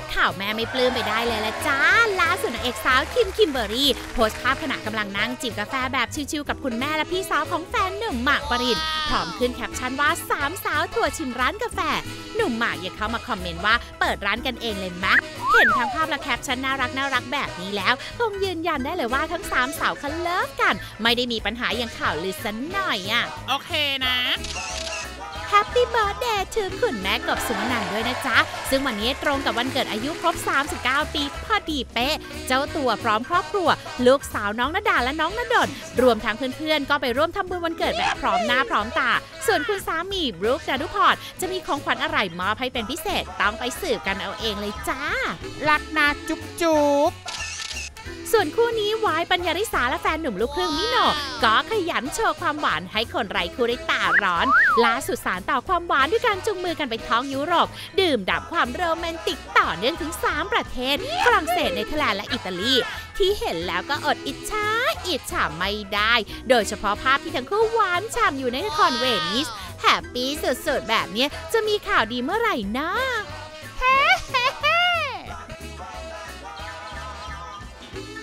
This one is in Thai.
บข่าวแม่ไม่ปลื้มไปได้เลยละจ้าล่าสุดนางเอกสาวคิมคิมเบอรี่ โพสต์ภาพขณะกำลังนั่งจิบกาแฟแบบชิวๆกับคุณแม่และพี่สาวของแฟนหนุ่มหมากปรินพร้อมขึ้นแคปชั่นว่าสามสาวทัวร์ชิมร้านกาแฟ หนุ่มหมากยังเข้ามาคอมเมนต์ว่าเปิดร้านกันเองเลยมะเห็นทั้งภาพและแคปชั่นน่ารักน่ารักแบบนี้แล้วคงยืนยันได้เลยว่าทั้งสามสาวเขาเลิฟกัน ไม่ได้มีปัญหาอย่างข่าวลือสันหน่อยอะโอเคนะ แฮปปี้เบิร์ดเดย์ถึงคุณแม่กบสุวรรณด้วยนะจ๊ะ ซึ่งวันนี้ตรงกับวันเกิดอายุครบ 39 ปีพอดีเป๊ะ เจ้าตัวพร้อมครอบครัว ลูกสาวน้องนดาและน้องนดลรวมทั้งเพื่อนๆ ก็ไปร่วมทำบุญวันเกิดแบบพร้อมหน้าพร้อมตา ส่วนคุณสามีบรูคดานุพอรจะมีของขวัญอะไรมอบให้เป็นพิเศษต้องไปสืบกันเอาเองเลยจ้ารักนาจุ๊บจุ๊บ ส่วนคู่นี้วายปัญญาริสาและแฟนหนุ่มลูกครึ่งมิโนก็ขยันโชว์ความหวานให้คนไร้คู่ได้ตาร้อนล่าสุดสารต่อความหวานด้วยการจูงมือกันไปท้องยุโรป ดื่มด่ำความโรแมนติกต่อเนื่องถึง 3 ประเทศ ฝรั่งเศสเนเธอร์แลนด์และอิตาลี ที่เห็นแล้วก็อดอิจฉาอิจฉาไม่ได้ โดยเฉพาะภาพที่ทั้งคู่หวานฉ่ำอยู่ในนครเวนิสแฮปปี้สุดๆแบบนี้จะมีข่าวดีเมื่อไหร่นะ